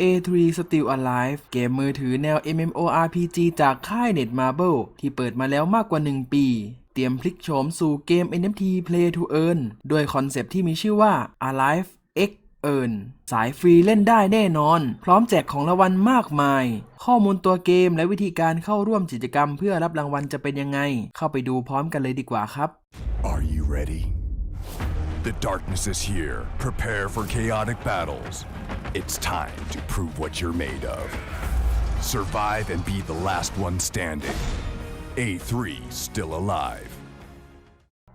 A3 Still Alive เกมมือถือแนว MMORPG จากค่าย Netmarble ที่เปิดมาแล้วมากกว่า 1 ปี เตรียมพลิกโฉมสู่เกม NFT Play to Earn ด้วยคอนเซปที่มีชื่อว่า Alive X Earn สายฟรีเล่นได้แน่นอน พร้อมแจกของรางวัลมากมาย ข้อมูลตัวเกมและวิธีการเข้าร่วมกิจกรรมเพื่อรับรางวัลจะเป็นยังไง เข้าไปดูพร้อมกันเลยดีกว่าครับ Are you ready? The darkness is here. Prepare for chaotic battles. It's time to prove what you're made of. Survive and be the last one standing. A3 still alive.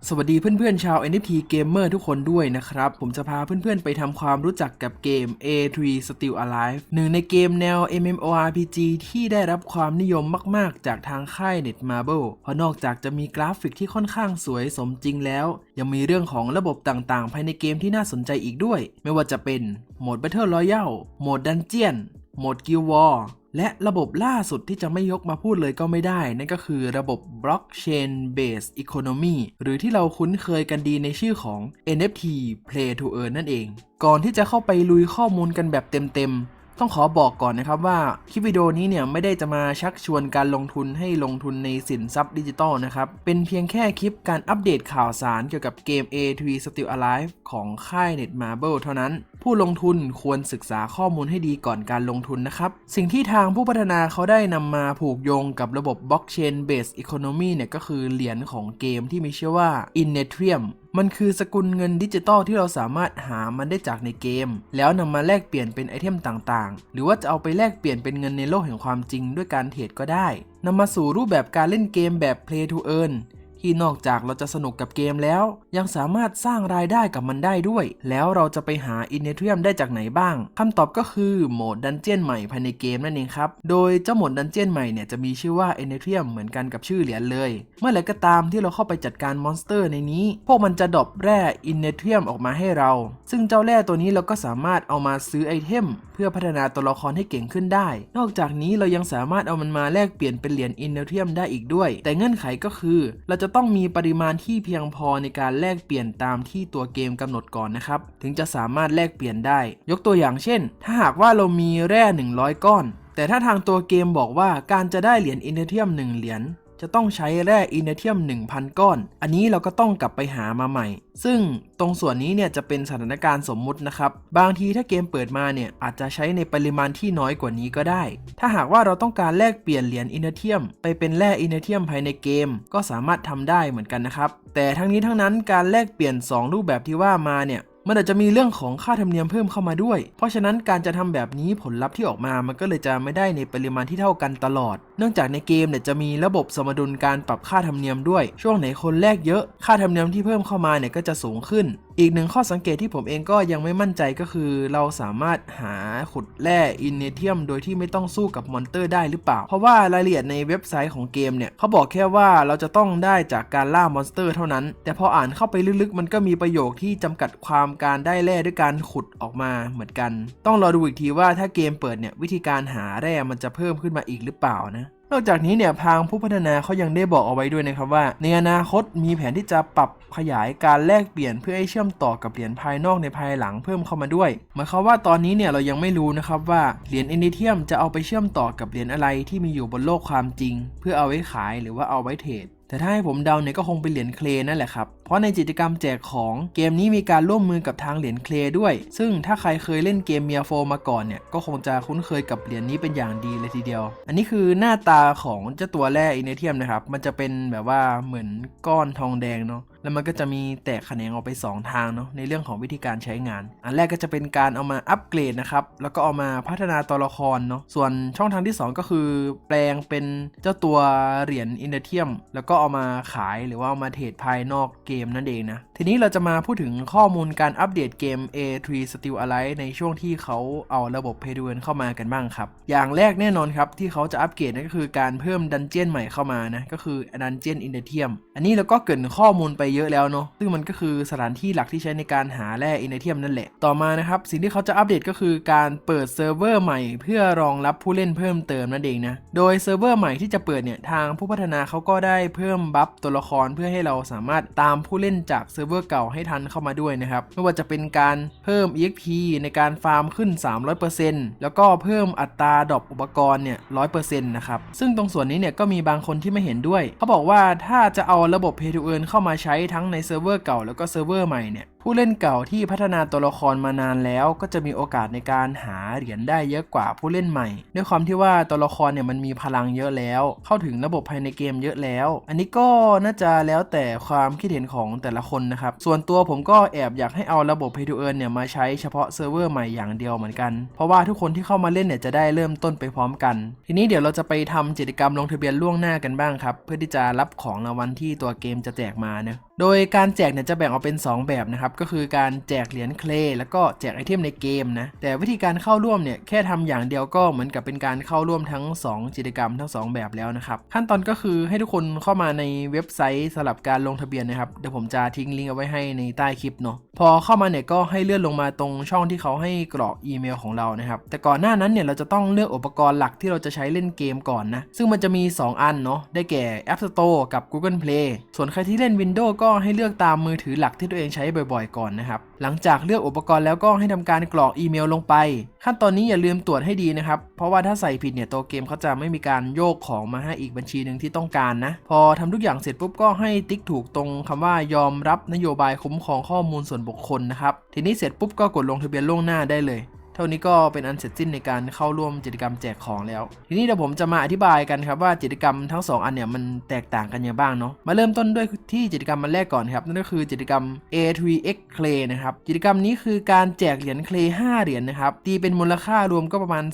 สวัสดีเพื่อนๆชาว NFT Gamer ทุกคนด้วยนะครับ ผมจะพาเพื่อนๆไปทำความรู้จักกับเกม A3 Still Alive หนึ่งในเกมแนว MMORPG ที่ได้รับความนิยมมากๆ จากทางค่าย Netmarble เพราะนอกจากจะมีกราฟิกที่ค่อนข้างสวยสมจริงแล้ว ยังมีเรื่องของระบบต่างๆ ภายในเกมที่น่าสนใจอีกด้วย ไม่ว่าจะเป็นโหมด Battle Royale โหมด Dungeon โหมด Guild War และระบบล่าสุดที่จะไม่ยกมาพูดเลยก็ไม่ได้ นั่นก็คือระบบ Blockchain Based Economy หรือที่เราคุ้นเคยกันดีในชื่อของ NFT Play to Earn นั่นเอง ก่อนที่จะเข้าไปลุยข้อมูลกันแบบเต็มๆ ต้องขอบอกก่อนนะครับว่า คลิปวิดีโอนี้เนี่ยไม่ได้จะมาชักชวนการลงทุนให้ลงทุนในสินทรัพย์ดิจิตอลนะครับ เป็นเพียงแค่คลิปการอัปเดตข่าวสารเกี่ยวกับเกม A3 Still Alive ของค่าย Netmarble เท่านั้น ผู้ลงทุนควรศึกษาข้อมูลให้ดีก่อนการลงทุนนะครับ สิ่งที่ทางผู้พัฒนาเขาได้นำมาผูกโยงกับระบบ Blockchain Based Economy เนี่ยก็คือเหรียญของเกมที่มีชื่อว่า Inetrium มันคือสกุลเงินดิจิตอลที่เราสามารถหามันได้จากในเกม แล้วนำมาแลกเปลี่ยนเป็นไอเทมต่างๆ หรือว่าจะเอาไปแลกเปลี่ยนเป็นเงินในโลกแห่งความจริงด้วยการเทรดก็ได้นำมาสู่รูปแบบการเล่นเกมแบบ Play to Earn ที่นอกจากเราจะสนุกกับเกมแล้ว ยังสามารถสร้างรายได้กับมันได้ด้วย แล้วเราจะไปหาอินเนเทรียมได้จากไหนบ้างคำตอบก็คือโหมดดันเจียนใหม่ภายในเกมนั่นเองครับ โดยเจ้าโหมดดันเจียนใหม่เนี่ยจะมีชื่อว่าอินเนเทรียมเหมือนกันกับชื่อเหรียญเลย เมื่อไหร่ก็ตามที่เราเข้าไปจัดการมอนสเตอร์ในนี้ พวกมันจะดรอปแร่อินเนเทรียมออกมาให้เรา ซึ่งเจ้าแร่ตัวนี้เราก็สามารถเอามาซื้อไอเทม เพื่อพัฒนาตัวละครให้เก่งขึ้นได้ นอกจากนี้เรายังสามารถเอามันมาแลกเปลี่ยนเป็นเหรียญอินเนเทรียมได้อีกด้วย แต่เงื่อนไขก็คือเราจะต้องมีปริมาณที่เพียงพอในการแลกเปลี่ยนตามที่ตัวเกมกำหนดก่อนนะครับ ถึงจะสามารถแลกเปลี่ยนได้ ยกตัวอย่างเช่น ถ้าหากว่าเรามีแร่ 100 ก้อน แต่ถ้าทางตัวเกมบอกว่าการจะได้เหรียญอินเนเทียม1เหรียญ จะต้องใช้แร่อินเนเทียม 1,000 ก้อน อันนี้เราก็ต้องกลับไปหามาใหม่ ซึ่งตรงส่วนนี้เนี่ยจะเป็นสถานการณ์สมมุตินะครับ บางทีถ้าเกมเปิดมาเนี่ยอาจจะใช้ในปริมาณที่น้อยกว่านี้ก็ได้ ถ้าหากว่าเราต้องการแลกเปลี่ยนเหรียญอินเนเทียม ไปเป็นแร่อินเนเทียมภายในเกม ก็สามารถทำได้เหมือนกันนะครับ แต่ทั้งนี้ทั้งนั้นการแลกเปลี่ยน 2 รูปแบบที่ว่ามาเนี่ย มันอาจจะมีเรื่องของค่าธรรมเนียมเพิ่มเข้ามาด้วย เพราะฉะนั้นการจะทำแบบนี้ผลลัพธ์ที่ออกมามันก็เลยจะไม่ได้ในปริมาณที่เท่ากันตลอด เนื่องจากในเกมเนี่ยจะมีระบบสมดุลการปรับค่าธรรมเนียมด้วย ช่วงไหนคนแลกเยอะ ค่าธรรมเนียมที่เพิ่มเข้ามาเนี่ยก็จะสูงขึ้น อีกหนึ่งข้อสังเกตที่ผมเองก็ยังไม่มั่นใจก็คือ เราสามารถหาขุดแร่อินเนเทียม โดยที่ไม่ต้องสู้กับมอนเตอร์ได้หรือเปล่า เพราะว่ารายละเอียดในเว็บไซต์ของเกมเนี่ยเขาบอกแค่ว่าเราจะต้องได้จากการล่ามอนสเตอร์เท่านั้น แต่พออ่านเข้าไปลึกๆ มันก็มีประโยคที่จำกัดความการได้แร่ด้วยการขุดออกมาเหมือนกัน ต้องรอดูอีกทีว่าถ้าเกมเปิดเนี่ยวิธีการหาแร่มันจะเพิ่มขึ้นมาอีกหรือเปล่านะ นอกจากนี้เนี่ยทางผู้พัฒนาเขายังได้บอกเอาไว้ด้วยนะครับว่า ในอนาคตมีแผนที่จะปรับขยายการแลกเปลี่ยนเพื่อให้เชื่อมต่อกับเหรียญภายนอกในภายหลังเพิ่มเข้ามาด้วยหมายความว่าตอนนี้เนี่ยเรายังไม่รู้นะครับว่าเหรียญเอเนเทียมจะเอาไปเชื่อมต่อกับเหรียญอะไรที่มีอยู่บนโลกความจริง เพื่อเอาไว้ขายหรือว่าเอาไว้เทรด แต่ถ้าให้ผมเดาเนี่ยก็คงเป็นเหรียญเคลนั่นแหละครับ เพราะในกิจกรรมแจกของเกมนี้มีการร่วมมือกับทางเหรียญเคลด้วย ซึ่งถ้าใครเคยเล่นเกมเมียโฟมาก่อนเนี่ย ก็คงจะคุ้นเคยกับเหรียญนี้เป็นอย่างดีเลยทีเดียว อันนี้คือหน้าตาของเจ้าตัวแร่อินเนเทียมนะครับ มันจะเป็นแบบว่าเหมือนก้อนทองแดงเนาะแล้วมันก็จะมีแตกแขนงออกไป 2 ทางเนาะในเรื่องของวิธีการใช้งาน อันแรกก็จะเป็นการเอามาอัปเกรดนะครับ แล้วก็เอามาพัฒนาตัวละครเนาะส่วนช่องทางที่ 2 ก็คือ แปลงเป็นเจ้าตัวเหรียญอินเดเทียม แล้วก็เอามาขายหรือว่าเอามาเทรดภายนอกเกมนั่นเองนะทีนี้เราจะมาพูดถึงข้อมูลการอัปเดตเกม A3 Still Alive ในช่วงที่เขาเอาระบบ Pay to Earn เข้ามากันบ้างครับอย่างแรกแน่นอนครับที่เขาจะอัปเกรดนั่นก็คือการเพิ่มดันเจียนใหม่เข้ามานะก็คือดันเจียนอินเดเทียมอันนี้เราก็เกินข้อมูลไปเยอะแล้วเนาะซึ่งมันก็คือสถานที่หลักที่ใช้ในการหาแร่อินเดเทียมนั่นแหละ ต่อมานะครับ สิ่งที่เขาจะอัปเดตก็คือการเปิดเซิร์ฟเวอร์ใหม่เพื่อรองรับผู้เล่นเพิ่มเติมนั่นเองนะ โดยเซิร์ฟเวอร์ใหม่ที่จะเปิดเนี่ยทางผู้พัฒนาเขาก็ได้เพิ่มบัฟตัวละครเพื่อให้เราสามารถตามผู้เล่นจากเซิร์ฟเวอร์เก่าให้ทันเข้ามาด้วยนะครับไม่ว่าจะเป็นการเพิ่ม EXP ในการฟาร์มขึ้น 300%แล้วก็เพิ่มอัตราดรอปอุปกรณ์เนี่ย100%นะครับซึ่งตรงส่วนนี้เนี่ยก็มีบางคนที่ไม่เห็นด้วย เขาบอกว่าถ้าจะเอาระบบ Pay to Earn เข้ามาใช้ทั้งในเซิร์ฟเวอร์เก่าแล้วก็เซิร์ฟเวอร์ใหม่เนี่ยผู้เล่นเก่าที่พัฒนาตัวละครมานานแล้ว ก็จะมีโอกาสในการหาเหรียญได้เยอะกว่าผู้เล่นใหม่ ด้วยความที่ว่าตัวละครเนี่ยมันมีพลังเยอะแล้ว เข้าถึงระบบภายในเกมเยอะแล้ว อันนี้ก็น่าจะแล้วแต่ความคิดเห็นของแต่ละคนนะครับ ส่วนตัวผมก็แอบอยากให้เอาระบบ Pay to Earn เนี่ยมาใช้เฉพาะเซิร์ฟเวอร์ใหม่อย่างเดียวเหมือนกัน เพราะว่าทุกคนที่เข้ามาเล่นเนี่ยจะได้เริ่มต้นไปพร้อมกัน ทีนี้เดี๋ยวเราจะไปทำกิจกรรมลงทะเบียนล่วงหน้ากันบ้างครับเพื่อที่จะรับของรางวัลที่ตัวเกมจะแจกมาเนะ โดยการแจกเนี่ยจะแบ่งออกเป็น 2 แบบนะครับ ก็คือการแจกเหรียญเคลย์แล้วก็แจกไอเทมในเกมนะ แต่วิธีการเข้าร่วมเนี่ยแค่ทำอย่างเดียวก็เหมือนกับเป็นการเข้าร่วมทั้ง 2 กิจกรรมทั้ง 2 แบบแล้วนะครับ ขั้นตอนก็คือให้ทุกคนเข้ามาในเว็บไซต์สำหรับการลงทะเบียนนะครับเดี๋ยวผมจะทิ้งลิงก์เอาไว้ให้ในใต้คลิปเนาะพอเข้ามาเนี่ยก็ให้เลื่อนลงมาตรงช่องที่เขาให้กรอกอีเมลของเรานะครับแต่ก่อนหน้านั้นเนี่ยเราจะต้องเลือกอุปกรณ์หลักที่เราจะใช้เล่นเกมก่อนนะซึ่งมันจะมี 2 อันเนาะได้แก่ App Store กับ Google Play ส่วนใครที่เล่น Windows ก็็ให้เลือกตามมือถือหลักที่ตัวเองใช้บ่อยๆ ก่อนนะครับ หลังจากเลือกอุปกรณ์แล้วก็ให้ทำการกรอกอีเมลลงไป ขั้นตอนนี้อย่าลืมตรวจให้ดีนะครับ เพราะว่าถ้าใส่ผิดเนี่ยตัวเกมเขาจะไม่มีการโยกของมาให้อีกบัญชีหนึ่งที่ต้องการนะ พอทำทุกอย่างเสร็จปุ๊บก็ให้ติ๊กถูกตรงคำว่ายอมรับนโยบายคุ้มครองข้อมูลส่วนบุคคลนะครับ ทีนี้เสร็จปุ๊บก็กดลงทะเบียนล่วงหน้าได้เลย ท่านี้ก็เป็นอันเสร็จสิ้นในการเข้าร่วมกิจกรรมแจกของแล้ว ทีนี้เดี๋ยวผมจะมาอธิบายกันครับว่ากิจกรรมทั้งสองอันเนี่ยมันแตกต่างกันยังไงบ้างเนาะมาเริ่มต้นด้วยที่กิจกรรมมันแรกก่อนครับนั่นก็คือกิจกรรม A3X Clay นะครับกิจกรรมนี้คือการแจกเหรียญเคลย์5เหรียญนะครับตีเป็นมูลค่ารวมก็ประมาณ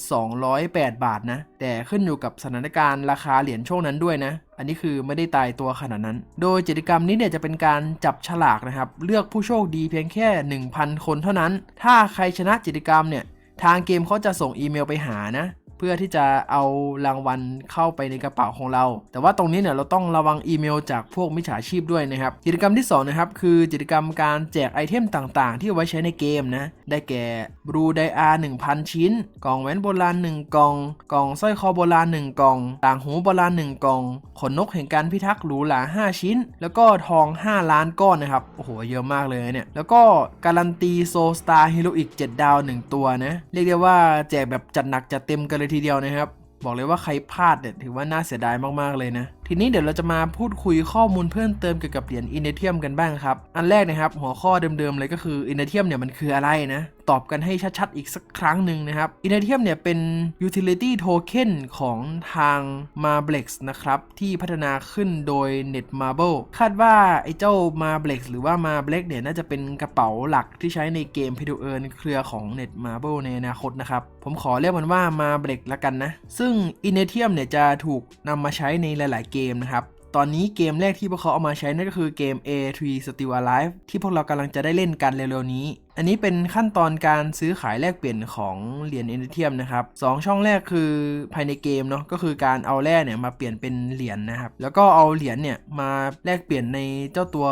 208 บาทนะแต่ขึ้นอยู่กับสถานการณ์ราคาเหรียญช่วงนั้นด้วยนะอันนี้คือไม่ได้ตายตัวขนาดนั้น โดยกิจกรรมนี้เนี่ยจะเป็นการจับฉลากนะครับ เลือกผู้โชคดีเพียงแค่ 1,000 คนเท่านั้น ถ้าใครชนะกิจกรรมเนี่ย ทางเกมเขาจะส่งอีเมลไปหานะ เพื่อที่จะเอารางวัลเข้าไปในกระเป๋าของเรา แต่ว่าตรงนี้เนี่ยเราต้องระวังอีเมลจากพวกมิจฉาชีพด้วยนะครับ กิจกรรมที่2นะครับคือกิจกรรมการแจกไอเทมต่างๆ ที่เอาไว้ใช้ในเกมนะ ได้แก่บรูไดอาร์1,000ชิ้น กล่องแหวนโบราณ1กล่อง กล่องสร้อยคอโบราณ1กล่อง ต่างหูโบราณ1กล่อง ขนนกแห่งการพิทักษ์หรูหรา5ชิ้น แล้วก็ทอง 5 ล้านก้อนนะครับ โอ้โห เยอะมากเลยเนี่ย แล้วก็การันตีโซสตาร์ฮีโร่อีก7ดาว 1 ตัวนะ เรียกได้ว่าแจกแบบจัดหนักจัดเต็มกันเลยทีเดียวนะครับ บอกเลยว่าใครพลาดเนี่ยถือว่าน่าเสียดายมากๆเลยนะทีนี้เดี๋ยวเราจะมาพูดคุยข้อมูลเพิ่มเติมเกี่ยวกับเหรียญอินเนเทียมกันบ้างครับ อันแรกนะครับ หัวข้อเดิมๆเลยก็คืออินเนเทียมเนี่ยมันคืออะไรนะ ตอบกันให้ชัดๆอีกสักครั้งหนึ่งนะครับอินเนเทียมเนี่ยเป็น utility token ของทาง Marblex นะครับ ที่พัฒนาขึ้นโดย Netmarble คาดว่าไอ้เจ้า Marblex หรือว่า Marblex เนี่ยน่าจะเป็นกระเป๋าหลักที่ใช้ในเกม p a y to Earn เครือของ Netmarble ในอนาคตนะครับ ผมขอเรียกมันว่า Marblex ละกันนะ ซึ่ง i n n e t i u m เนี่ยจะถูกนำมาใช้ในหลาย ๆเกมนะครับ ตอนนี้เกมแรกที่พวกเขาเอามาใช้นั่นก็คือเกม A3 Still Alive ที่พวกเรากำลังจะได้เล่นกันเร็วๆนี้ อันนี้เป็นขั้นตอนการซื้อขายแลกเปลี่ยนของเหรียญเอเนเทียมนะครับสองช่องแรกคือภายในเกมเนาะก็คือการเอาแร่เนี่ยมาเปลี่ยนเป็นเหรียญนะครับ แล้วก็เอาเหรียญเนี่ยมาแลกเปลี่ยนในเจ้าตัว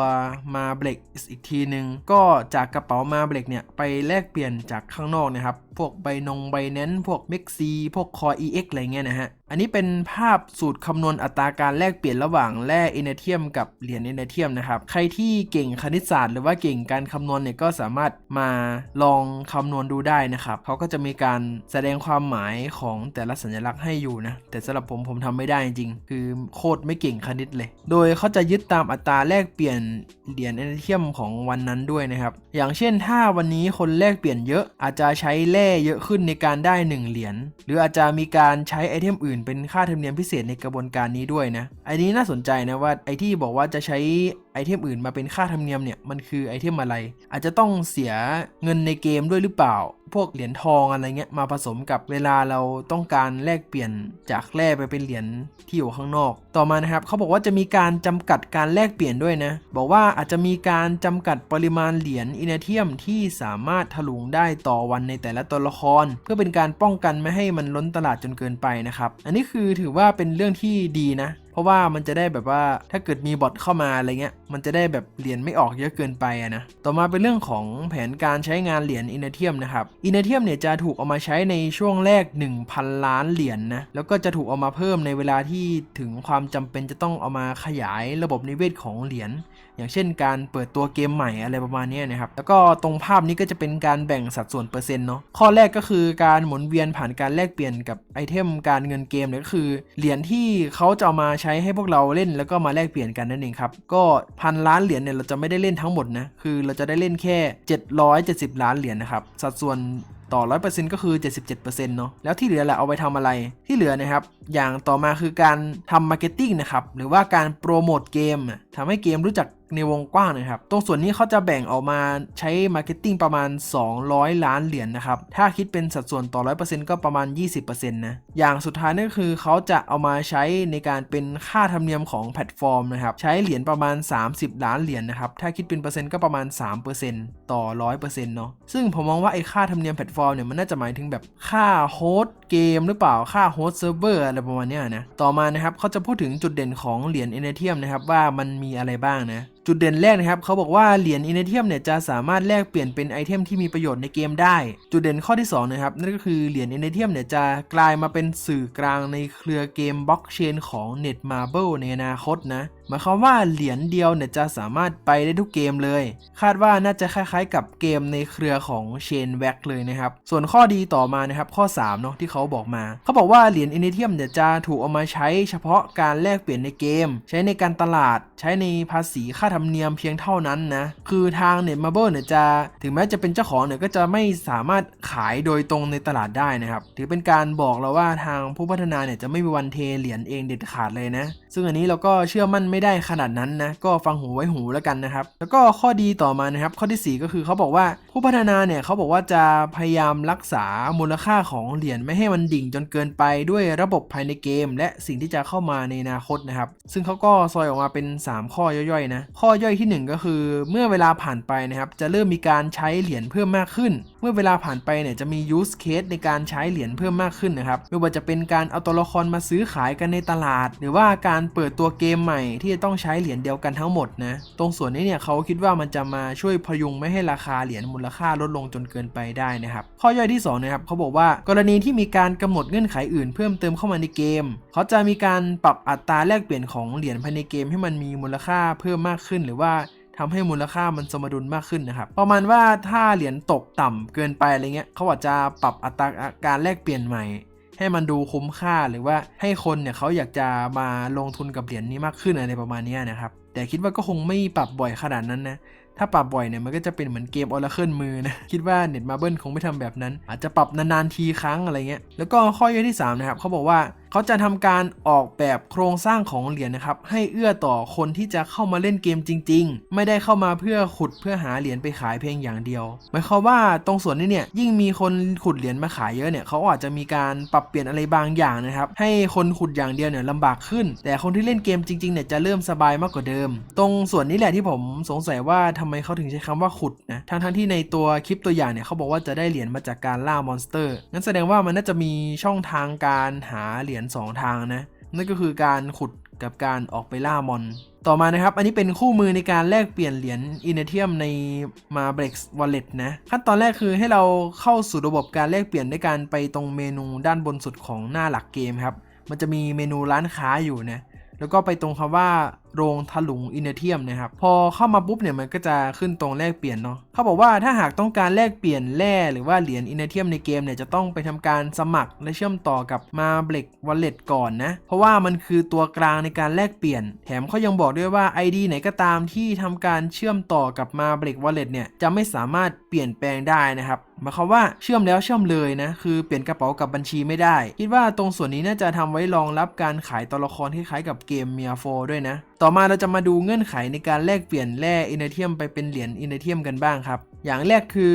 มาเบลกอีกทีหนึ่งก็จากกระเป๋ามาเบลกเนี่ยไปแลกเปลี่ยนจากข้างนอกนะครับพวกใบนงใบเน้น พวกเม็กซีพวกคอ EX อะไรเงี้ยนะฮะ อันนี้เป็นภาพสูตรคำนวณอัตราการแลกเปลี่ยนระหว่างแร่เอเนเทียมกับเหรียญเอเนเทียมนะครับ ใครที่เก่งคณิตศาสตร์หรือว่าเก่งการคำนวณเนี่ยก็สามารถมาลองคำนวณดูได้นะครับเขาก็จะมีการแสดงความหมายของแต่ละสัญลักษณ์ให้อยู่นะ แต่สำหรับผมผมทำไม่ได้จริงๆคือโคตรไม่เก่งคณิตเลย โดยเขาจะยึดตามอัตราแลกเปลี่ยนเหรียญเอเทียมของวันนั้นด้วยนะครับ อย่างเช่นถ้าวันนี้คนแลกเปลี่ยนเยอะ อาจจะใช้แร่เยอะขึ้นในการได้ 1 เหรียญหรืออาจจะมีการใช้ไอเทมอื่นเป็นค่าธรรมเนียมพิเศษในกระบวนการนี้ด้วยนะไอันนี้น่าสนใจนะว่าไอที่บอกว่าจะใช้ ไอเทมอื่นมาเป็นค่าธรรมเนียมเนี่ยมันคือไอเทมอะไร อาจจะต้องเสียเงินในเกมด้วยหรือเปล่า พวกเหรียญทองอะไรเงี้ยมาผสมกับเวลาเราต้องการแลกเปลี่ยนจากแร่ไปเป็นเหรียญที่อยู่ข้างนอก ต่อมานะครับเขาบอกว่าจะมีการจำกัดการแลกเปลี่ยนด้วยนะบอกว่าอาจจะมีการจำกัดปริมาณเหรียญอินเทียมที่สามารถถลุงได้ต่อวันในแต่ละตัวละคร เพื่อเป็นการป้องกันไม่ให้มันล้นตลาดจนเกินไปนะครับอันนี้คือถือว่าเป็นเรื่องที่ดีนะเพราะว่ามันจะได้แบบว่าถ้าเกิดมีบอทเข้ามาอะไรเงี้ย มันจะได้แบบเหรียญไม่ออกเยอะเกินไปอะนะ ต่อมาเป็นเรื่องของแผนการใช้งานเหรียญอินเทียมนะครับอินเนเทียมเนี่ยจะถูกเอามาใช้ในช่วงแรก 1,000 ล้านเหรียญนะแล้วก็จะถูกเอามาเพิ่มในเวลาที่ถึงความจำเป็นจะต้องเอามาขยายระบบนิเวศของเหรียญ อย่างเช่นการเปิดตัวเกมใหม่อะไรประมาณนี้นะครับ แล้วก็ตรงภาพนี้ก็จะเป็นการแบ่งสัดส่วนเปอร์เซ็นต์เนาะ ข้อแรกก็คือการหมุนเวียนผ่านการแลกเปลี่ยนกับไอเทมการเงินเกมเนี่ยก็คือเหรียญที่เขาจะเอามาใช้ให้พวกเราเล่นแล้วก็มาแลกเปลี่ยนกันนั่นเองครับ ก็พันล้านเหรียญเนี่ยเราจะไม่ได้เล่นทั้งหมดนะ คือเราจะได้เล่นแค่ 770 ล้านเหรียญนะครับ สัดส่วน ต่อ 100%ก็คือ 77%เนาะแล้วที่เหลือแหละเอาไปทำอะไรที่เหลือนะครับอย่างต่อมาคือการทำมาร์เก็ตติ้งนะครับหรือว่าการโปรโมทเกมอะทำให้เกมรู้จัก ในวงกว้างนะครับ ตรงส่วนนี้เขาจะแบ่งออกมาใช้มาร์เก็ตติ้งประมาณ 200 ล้านเหรียญนะครับ ถ้าคิดเป็นสัดส่วนต่อ 100%ก็ประมาณ 20%นะ อย่างสุดท้ายนั่นก็คือเขาจะเอามาใช้ในการเป็นค่าธรรมเนียมของแพลตฟอร์มนะครับ ใช้เหรียญประมาณ 30 ล้านเหรียญนะครับ ถ้าคิดเป็นเปอร์เซ็นต์ก็ประมาณ 3%ต่อ 100%เนาะ ซึ่งผมมองว่าไอ้ค่าธรรมเนียมแพลตฟอร์มเนี่ยมันน่าจะหมายถึงแบบค่าโฮสต์เกมหรือเปล่า ค่าโฮสต์เซิร์ฟเวอร์อะไรประมาณนี้นะ ต่อมานะครับเขาจะพูดถึงจุดเด่นของเหรียญเอเนเทียมนะครับว่ามันมีอะไรบ้างนะจุดเด่นแรกนะครับเขาบอกว่าเหรียญอินเนเทียมเนี่ยจะสามารถแลกเปลี่ยนเป็นไอเทมที่มีประโยชน์ในเกมได้ จุดเด่นข้อที่2นะครับนั่นก็คือเหรียญอินเนเทียมเนี่ยจะกลายมาเป็นสื่อกลางในเครือเกมบล็อกเชนของ Netmarble ในอนาคตนะหมายความว่าเหรียญเดียวเนี่ยจะสามารถไปได้ทุกเกมเลย คาดว่าน่าจะคล้ายๆ กับเกมในเครือของเชนแว็กเลยนะครับ ส่วนข้อดีต่อมานะครับข้อ3เนาะที่เขาบอกมา เขาบอกว่าเหรียญอินเนเทียมเนี่ยจะถูกเอามาใช้เฉพาะการแลกเปลี่ยนในเกม ใช้ในการตลาด ใช้ในภาษีค่าธรรมเนียมเพียงเท่านั้นนะ คือทางเน็ตมาเบิลเนี่ยจะถึงแม้จะเป็นเจ้าของเนี่ยก็จะไม่สามารถขายโดยตรงในตลาดได้นะครับถือเป็นการบอกเราว่าทางผู้พัฒนาเนี่ยจะไม่มีวันเทเหรียญเองเด็ดขาดเลยนะ ซึ่งอันนี้เราก็เชื่อมั่นไม่ได้ขนาดนั้นนะก็ฟังหูไว้หูแล้วกันนะครับ แล้วก็ข้อดีต่อมานะครับข้อทีสี่ 4 ก็คือเขาบอกว่าผู้พัฒนาเนี่ยเขาบอกว่าจะพยายามรักษามูลค่าของเหรียญไม่ให้มันดิ่งจนเกินไปด้วยระบบภายในเกม และสิ่งที่จะเข้ามาในอนาคตนะครับ ซึ่งเขาก็ซอยออกมาเป็น 3 ข้อย่อยๆนะข้อย่อยทีหนึ่1 ก็คือ เมื่อเวลาผ่านไปนะครับจะเริ่มมีการใช้เหรียญเพิ่มมากขึ้น เมื่อเวลาผ่านไปเนี่ยจะมี use case ในการใช้เหรียญเพิ่มมากขึ้นนะครับไม่ว่าจะเป็นการเอาตัวละครมาซื้อขายกันในตลาด หรือว่าการเปิดตัวเกมใหม่ที่จะต้องใช้เหรียญเดียวกันทั้งหมดนะตรงส่วนนี้เนี่ยเขาคิดว่ามันจะมาช่วยพยุงไม่ให้ราคาเหรียญมูลค่าลดลงจนเกินไปได้นะครับข้อย่อยที่2นะครับเขาบอกว่ากรณีที่มีการกำหนดเงื่อนไขอื่นเพิ่มเติมเข้ามาในเกม เขาจะมีการปรับอัตราแลกเปลี่ยนของเหรียญภายในเกมให้มันมีมูลค่าเพิ่มมากขึ้นหรือว่าทำให้มูลค่ามันสมดุลมากขึ้นนะครับ ประมาณว่าถ้าเหรียญตกต่ำเกินไปอะไรเงี้ยเขาอาจจะปรับอัตราการแลกเปลี่ยนใหม่ ให้มันดูคุ้มค่าหรือว่าให้คนเนี่ยเขาอยากจะมาลงทุนกับเหรียญนี้มากขึ้นอะไรประมาณนี้นะครับ แต่คิดว่าก็คงไม่ปรับบ่อยขนาดนั้นนะ ถ้าปรับบ่อยเนี่ยมันก็จะเป็นเหมือนเกมออร์เคิลมือนะ คิดว่าเน็ตมาเบิลคงไม่ทำแบบนั้น อาจจะปรับนานๆทีครั้งอะไรเงี้ย แล้วก็ข้อย่อยที่ 3 นะครับเขาบอกว่าเขาจะทำการออกแบบโครงสร้างของเหรียญนะครับ ให้เอื้อต่อคนที่จะเข้ามาเล่นเกมจริง ๆ ไม่ได้เข้ามาเพื่อขุดเพื่อหาเหรียญไปขายเพียงอย่างเดียว หมายความว่าตรงส่วนนี้เนี่ยยิ่งมีคนขุดเหรียญมาขายเยอะเนี่ยเขาอาจจะมีการปรับเปลี่ยนอะไรบางอย่างนะครับให้คนขุดอย่างเดียวเนี่ยลำบากขึ้น แต่คนที่เล่นเกมจริงๆเนี่ยจะเริ่มสบายมากกว่าเดิม ตรงส่วนนี้แหละที่ผมสงสัยว่าททำไมเขาถึงใช้คำว่าขุดนะทั้งๆที่ในตัวคลิปตัวอย่างเนี่ยเขาบอกว่าจะได้เหรียญมาจากการล่ามอนสเตอร์งั้นแสดงว่ามันน่าจะมีช่องทางการหาเหรียญสองทางนะนั่นก็คือการขุดกับการออกไปล่ามอน ต่อมานะครับ อันนี้เป็นคู่มือในการแลกเปลี่ยนเหรียญอินเเทียมในมาเบ e x Wallet นะ ขั้นตอนแรกคือให้เราเข้าสู่ระบบการแลกเปลี่ยนด้วยการไปตรงเมนูด้านบนสุดของหน้าหลักเกมครับ มันจะมีเมนูร้านค้าอยู่นะ แล้วก็ไปตรงคำว่า โรงถลุงอินเทียมนะครับพอเข้ามาปุ๊บเนี่ยมันก็จะขึ้นตรงแลกเปลี่ยนเนาะเขาบอกว่าถ้าหากต้องการแลกเปลี่ยนแร่หรือว่าเหรียญอินเทียมในเกมเนี่ยจะต้องไปทำการสมัครและเชื่อมต่อกับมาเบ e x Wallet ก่อนนะเพราะว่ามันคือตัวกลางในการแลกเปลี่ยน แถมเขายังบอกด้วยว่า ID ไหนก็ตามที่ทำการเชื่อมต่อกับมาเบ e x Wallet เนี่ยจะไม่สามารถเปลี่ยนแปลงได้นะครับหมายความว่าเชื่อมแล้วเชื่อมเลยนะคือเปลี่ยนกระเป๋ากับบัญชีไม่ได้ คิดว่าตรงส่วนนี้น่าจะทำไว้รองรับการขายตัวละครคล้ายๆกับเกมเมียโฟด้วยนะ ต่อมาเราจะมาดูเงื่อนไขในการแลกเปลี่ยนแร่อินเนเทียมไปเป็นเหรียญอินเนเทียมกันบ้างครับ อย่างแรกคือ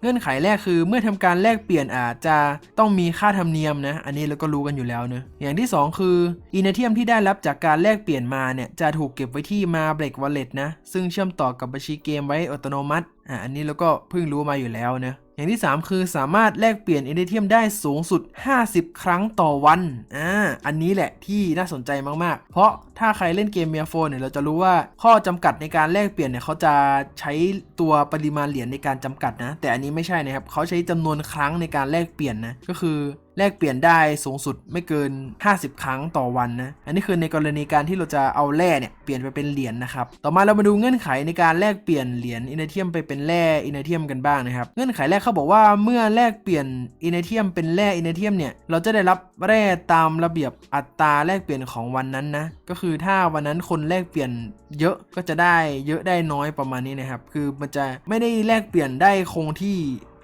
เงื่อนไขแรกคือเมื่อทำการแลกเปลี่ยนอาจจะต้องมีค่าธรรมเนียมนะ อันนี้เราก็รู้กันอยู่แล้วเนะอย่างที่ 2 คืออินเนเทียมที่ได้รับจากการแลกเปลี่ยนมาเนี่ยจะถูกเก็บไว้ที่มาเบ e x Wallet นะ ซึ่งเชื่อมต่อกับบัญชีเกมไว้อัตโนมัติอะอันนี้เราก็เพิ่งรู้มาอยู่แล้วเนะ อย่างที่ 3 คือสามารถแลกเปลี่ยนเอเดเทียมได้สูงสุด 50 ครั้งต่อวัน อ่า อันนี้แหละที่น่าสนใจมาก ๆ เพราะถ้าใครเล่นเกมเมียโฟนเนี่ยเราจะรู้ว่าข้อจำกัดในการแลกเปลี่ยนเนี่ยเขาจะใช้ตัวปริมาณเหรียญในการจำกัดนะ แต่อันนี้ไม่ใช่นะครับเขาใช้จำนวนครั้งในการแลกเปลี่ยนนะ ก็คือ แลกเปลี่ยนได้สูงสุดไม่เกิน 50 ครั้งต่อวันนะ อันนี้คือในกรณีการที่เราจะเอาแร่เนี่ยเปลี่ยนไปเป็นเหรียญนะครับ ต่อมาเรามาดูเงื่อนไขในการแลกเปลี่ยนเหรียญอินเทเทียมไปเป็นแร่อินเทเทียมกันบ้างนะครับ เงื่อนไขแรกเขาบอกว่าเมื่อแลกเปลี่ยนอินเทเทียมเป็นแร่อินเทเทียมเนี่ยเราจะได้รับแร่ตามระเบียบอัตราแลกเปลี่ยนของวันนั้นนะ ก็คือถ้าวันนั้นคนแลกเปลี่ยนเยอะก็จะได้เยอะได้น้อยประมาณนี้นะครับ คือมันจะไม่ได้แลกเปลี่ยนได้คงที่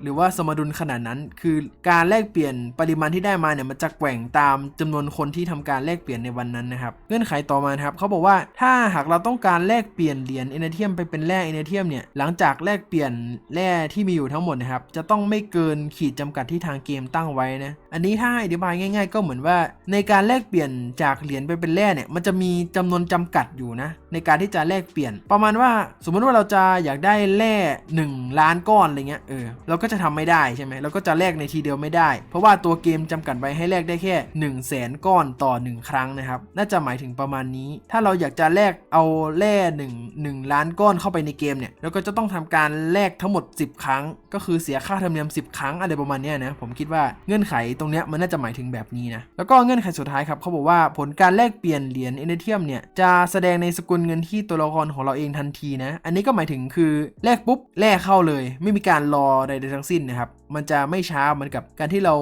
หรือว่าสมดุลขนาดนั้น คือการแลกเปลี่ยนปริมาณที่ได้มาเนี่ยมันจะแกว่งตามจำนวนคนที่ทำการแลกเปลี่ยนในวันนั้นนะครับเงื่อนไขต่อมาครับเขาบอกว่าถ้าหากเราต้องการแลกเปลี่ยนเหรียญเอเนเทียมไปเป็นแร่เอเนเทียมเนี่ยหลังจากแลกเปลี่ยนแร่ที่มีอยู่ทั้งหมดนะครับจะต้องไม่เกินขีดจำกัดที่ทางเกมตั้งไว้นะ อันนี้ถ้าอธิบายง่าย ๆ ก็เหมือนว่า ในการแลกเปลี่ยนจากเหรียญไปเป็นแร่เนี่ยมันจะมีจำนวนจำกัดอยู่นะ ในการที่จะแลกเปลี่ยน ประมาณว่าสมมติว่าเราจะอยากได้แร่1 ล้านก้อนอะไรเงี้ยเออเราก็จะทำไม่ได้ใช่ไหมเราก็จะแลกในทีเดียวไม่ได้ เพราะว่าตัวเกมจำกัดไว้ให้แลกได้แค่1 0 0 0 0แสนก้อนต่อ 1 ครั้งนะครับ น่าจะหมายถึงประมาณนี้ ถ้าเราอยากจะแลกเอาแร่1 1 ล้านก้อนเข้าไปในเกมเนี่ยเราก็จะต้องทำการแลกทั้งหมด 10 ครั้ง ก็คือเสียค่าธรรมเนียม 10 ครั้งอะไรประมาณนี้นะผมคิดว่าเงื่อนไขตรงเนี้ยมันน่าจะหมายถึงแบบนี้นะ แล้วก็เงื่อนไขสุดท้ายครับเขาบอกว่าผลการแลกเปลี่ยนเหรียญเอเนเทียมเนี่ยจะแสดงในสกุลเงินที่ตัวละครของเราเองทันทีนะ อันนี้ก็หมายถึงคือแลกปุ๊บแลกเข้าเลย ไม่มีการรอใดๆทั้งสิ้นนะครับมันจะไม่ช้าเหมือนกับการที่เรา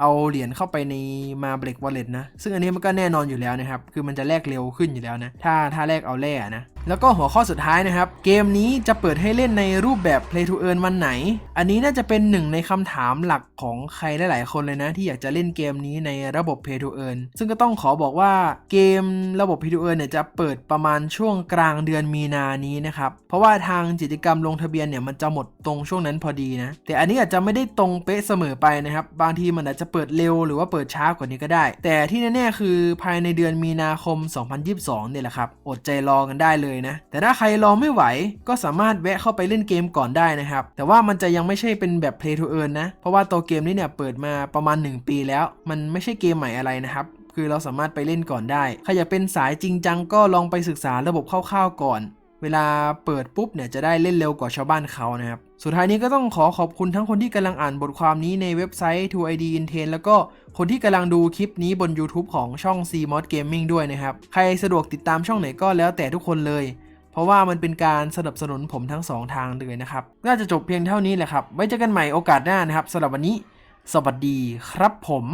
เอาเหรียญเข้าไปในมาเบรกวอลเล็ตนะ ซึ่งอันนี้มันก็แน่นอนอยู่แล้วนะครับ คือมันจะแลกเร็วขึ้นอยู่แล้วนะ ถ้าถ้าแลกเอาแร่นะ แล้วก็หัวข้อสุดท้ายนะครับ เกมนี้จะเปิดให้เล่นในรูปแบบ Play to Earn วันไหน อันนี้น่าจะเป็นหนึ่งในคำถามหลักของใครหลายๆคนเลยนะ ที่อยากจะเล่นเกมนี้ในระบบ Play to Earn ซึ่งก็ต้องขอบอกว่าเกมระบบ Play to Earn เนี่ยจะเปิดประมาณช่วงกลางเดือนมีนานี้นะครับ เพราะว่าทางกิจกรรมลงทะเบียนเนี่ยมันจะหมดตรงช่วงนั้นพอดีนะ แต่อันนี้อาจจะไม่ได้ตรงเป๊ะเสมอไปนะครับ บางทีมันอาจจะเปิดเร็วหรือว่าเปิดช้ากว่านี้ก็ได้ แต่ที่แน่ๆคือภายในเดือนมีนาคม 2022 เนี่ยแหละครับ อดใจรอกันได้เลยนะ แต่ถ้าใครรอไม่ไหวก็สามารถแวะเข้าไปเล่นเกมก่อนได้นะครับ แต่ว่ามันจะยังไม่ใช่เป็นแบบ Play to Earn นะ เพราะว่าตัวเกมนี้เนี่ยเปิดมาประมาณ 1 ปีแล้ว มันไม่ใช่เกมใหม่อะไรนะครับคือเราสามารถไปเล่นก่อนได้ ใครอยากเป็นสายจริงจังก็ลองไปศึกษาระบบคร่าวๆก่อน เวลาเปิดปุ๊บเนี่ยจะได้เล่นเร็วกว่าชาวบ้านเขานะครับ สุดท้ายนี้ก็ต้องขอขอบคุณทั้งคนที่กำลังอ่านบทความนี้ในเว็บไซต์ 2ID Inten แล้วก็คนที่กำลังดูคลิปนี้บน YouTube ของช่อง CMOD Gaming ด้วยนะครับ ใครสะดวกติดตามช่องไหนก็แล้วแต่ทุกคนเลย เพราะว่ามันเป็นการสนับสนุนผมทั้งสองทางเลยนะครับ น่าจะจบเพียงเท่านี้แหละครับ ไว้เจอกันใหม่โอกาสหน้านะครับสำหรับวันนี้ สวัสดีครับผม